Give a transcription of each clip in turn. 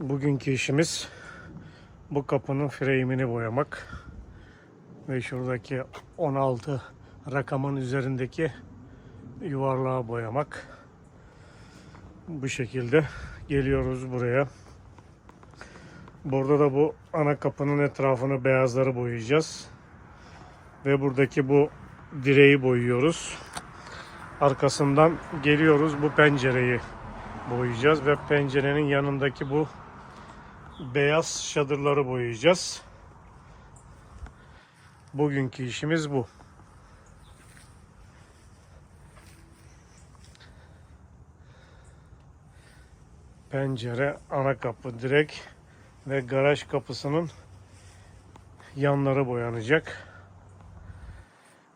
Bugünkü işimiz bu kapının frame'ini boyamak ve şuradaki 16 rakamın üzerindeki yuvarlağı boyamak. Bu şekilde geliyoruz buraya. Burada da bu ana kapının etrafını beyazları boyayacağız. Ve buradaki bu direği boyuyoruz. Arkasından geliyoruz bu pencereyi boyayacağız ve pencerenin yanındaki bu beyaz çadırları boyayacağız. Bugünkü işimiz bu. Pencere, ana kapı, direk ve garaj kapısının yanları boyanacak.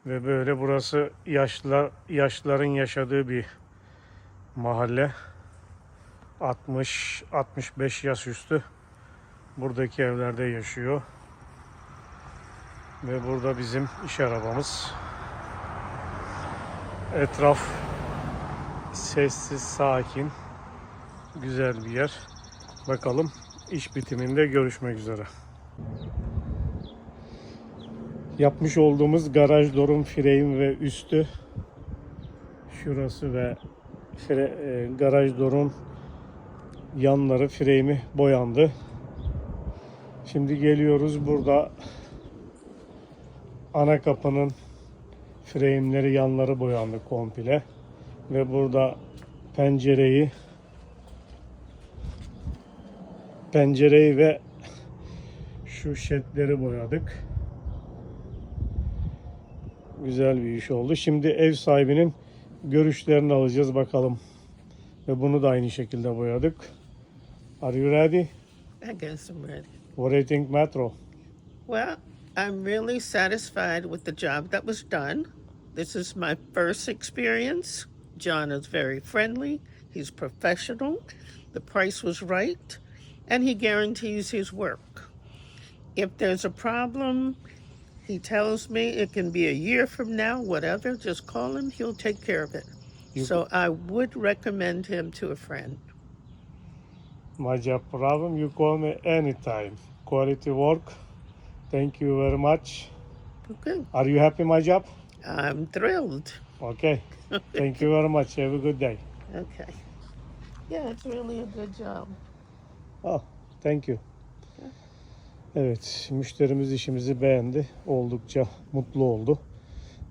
Ve böyle burası yaşlılar yaşlıların yaşadığı bir mahalle. 60 65 yaş üstü buradaki evlerde yaşıyor. Ve burada bizim iş arabamız. Etraf sessiz, sakin, güzel bir yer. Bakalım iş bitiminde görüşmek üzere. Yapmış olduğumuz garaj dorun frame ve üstü şurası ve fre, e, garaj dorun yanları frame'i boyandı. Şimdi geliyoruz burada ana kapının frame'leri yanları boyandı komple ve burada pencereyi pencereyi ve şu şetleri boyadık. Güzel bir iş oldu. Şimdi ev sahibinin görüşlerini alacağız bakalım. Ve bunu da aynı şekilde boyadık. Are you ready? I guess I'm ready. What do you think, Metro? Well, I'm really satisfied with the job that was done. This is my first experience. John is very friendly, he's professional, the price was right, and he guarantees his work. If there's a problem, he tells me it can be a year from now, whatever, just call him, he'll take care of it. You- so I would recommend him to a friend. My job problem, you call me anytime. Quality work. Thank you very much. Okay. Are you happy, my job? I'm thrilled. Okay. Thank you very much. Have a good day. Okay. Yeah, it's really a good job. Oh, thank you. Evet, müşterimiz işimizi beğendi. Oldukça mutlu oldu.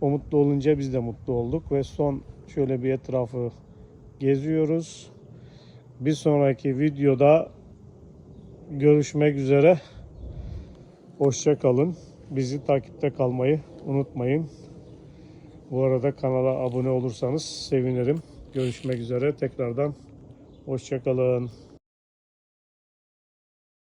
O mutlu olunca biz de mutlu olduk ve son şöyle bir etrafı geziyoruz. Bir sonraki videoda görüşmek üzere. Hoşça kalın. Bizi takipte kalmayı unutmayın. Bu arada kanala abone olursanız sevinirim. Görüşmek üzere tekrardan. Hoşça kalın.